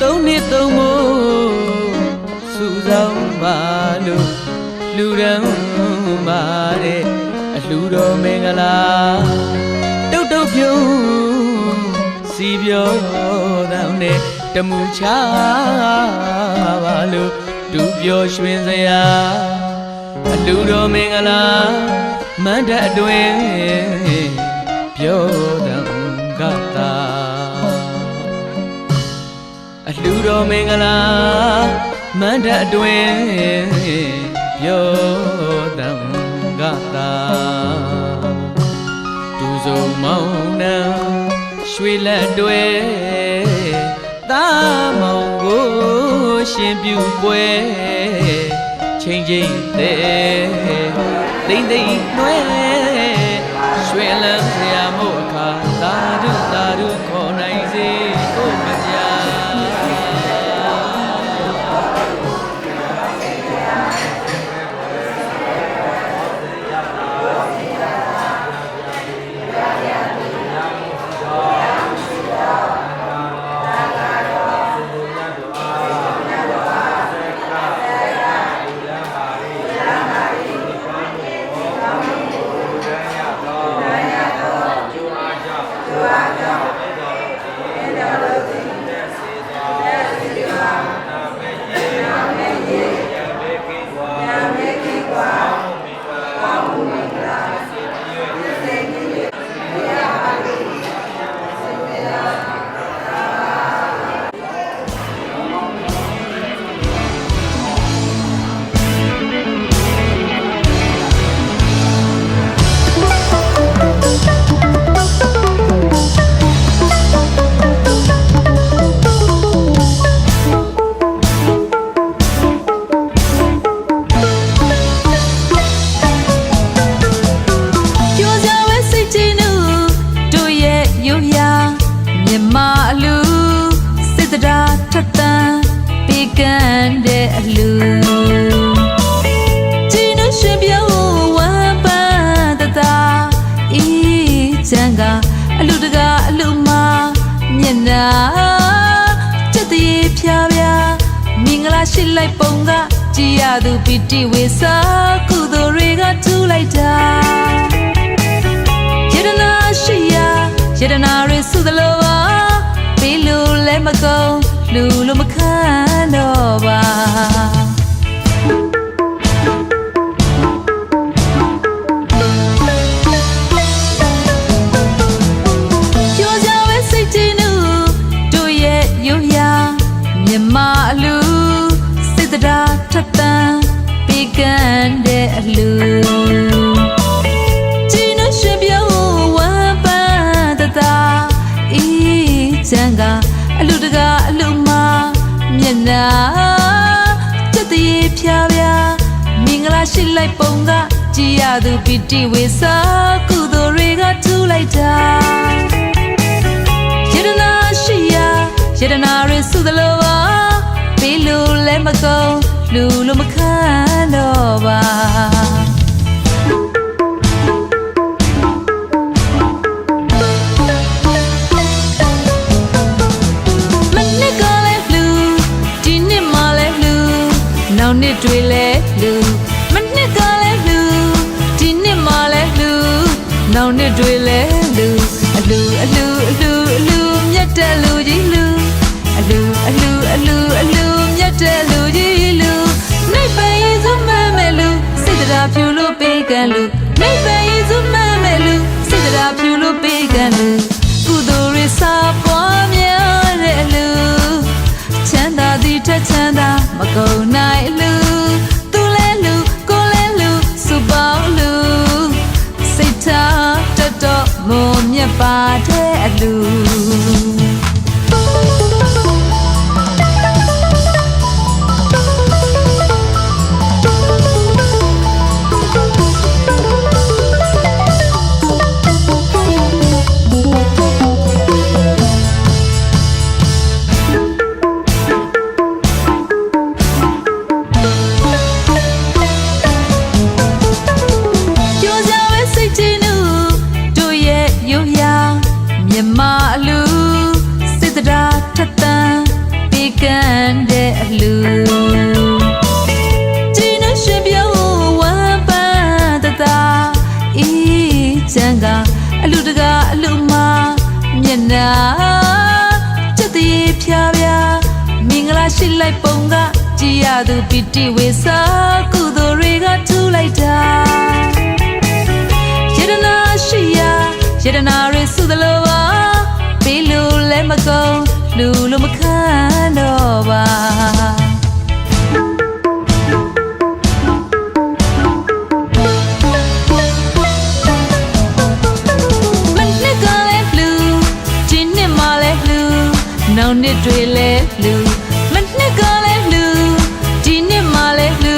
သုံးနှစ်သုံးမို့စူဆောင်ပါလို့လူရန်ပါတဲ့အလှူတော်မင်္ဂလာတုတ်တုတ်ပြုံးစီပြောတောင်းတဲ့ တမှုချပါလို့ဒူပြောရွှင်စရာအလှူတော်မင်္ဂလာမန္တအတွင်ပြောတောင်းကတာအလှူတော်မင်္ဂလာမန္တအတွင်ပြောတံကတာဒူစုံမောင်နှံရွှေလက်တွေ တာမောင်ကိုရှင်ပြူပွဲချိန်ချိန်တဲ့တိမ့်တိမ့်နှွဲရွှေလန်း ကန်တဲ့အလူဂျင်းတို့ရှင်ပြောဝမ်းပန်းတတာဤချမ်းကအလူတကာအလူမမျက်နာစက်တရေဖြာဖြာမင်္ဂလာရှိလိုက်ပုံကကြည်ရသူပီတိဝေစာကုသိုလ်တွေကထူလိုက်တာယတနာရှိရာယတနာရစုသလိုပါပြီးလို့လည်းမကုန်းလူလို့မခံ တော့ ရှိလိုက်ပုံကကြည်ရသူပီတိဝေစာကုသိုလ်တွေကထူလိုက်တာယတနာရှိရာယတနာရစုသလိုပါပြီးလို့လည်းမကုန်းလူလို့မခံတော့ပါ နောက်နှစ်တွေလည်းလူအလူအလူအလူအလူမြတ်တဲ့လူကြီးလူအလူအလူအလူအလူမြတ်တဲ့လူကြီးလူနိုင်ပရင်စုမမဲ့လူစိတ်တရားဖြူလို့ပေးကံလူနိုင်ပရင်စုမမဲ့လူစိတ်တရားဖြူလို့ပေးကံလူကုသိုလ်ရစာပွားများတဲ့လူချမ်းသာသည်ထက်ချမ်းသာမကုန် လူကျင်းနှရှင်ပြောဝမ်းပန်းတတာဤချမ်းကအလူတကာအလူမမျက်နာစက်တရေဖြားဖြားမင်္ဂလာရှိလိုက်ပုံကကြည်ရသူပီတိဝေစာကုသိုလ်တွေကထူလိုက်တာယတနာရှိရာယတနာရစုသလိုပါပေးလို့လည်းမကုန်လူလို့မခံတော့ပါ စ်တွေလည်းလူမနှစ်ကလည်းလူဒီနှစ်မှလည်းလူ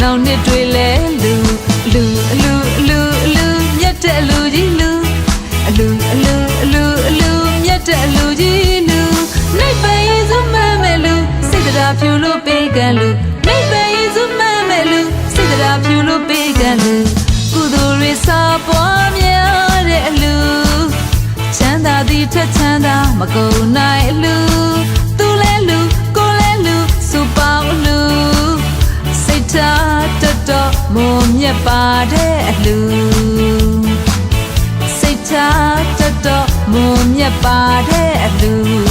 နောက်နှစ်တွေလည်းလူလူအလူအလူအလူမြတ်တဲ့အလူကြီးလူအလူအလူအလူအလူမြတ်တဲ့အလူကြီးလူနိုင်ပရင်စုမမဲ့လူစိတ်တရားဖြူလို့ပေးကံလူနိုင်ပရင်စုမမဲ့လူစိတ်တရားဖြူလို့ပေးကံလူကုသိုလ်တွေစာပွားများတဲ့အလူချမ်းသာသည်ထက်ချမ်းသာမကုန်နိုင်အလူ မုံမြတ်ပါတဲ့အလူစိတ်ထားတတ်တော့မုံမြတ်ပါတဲ့အလူ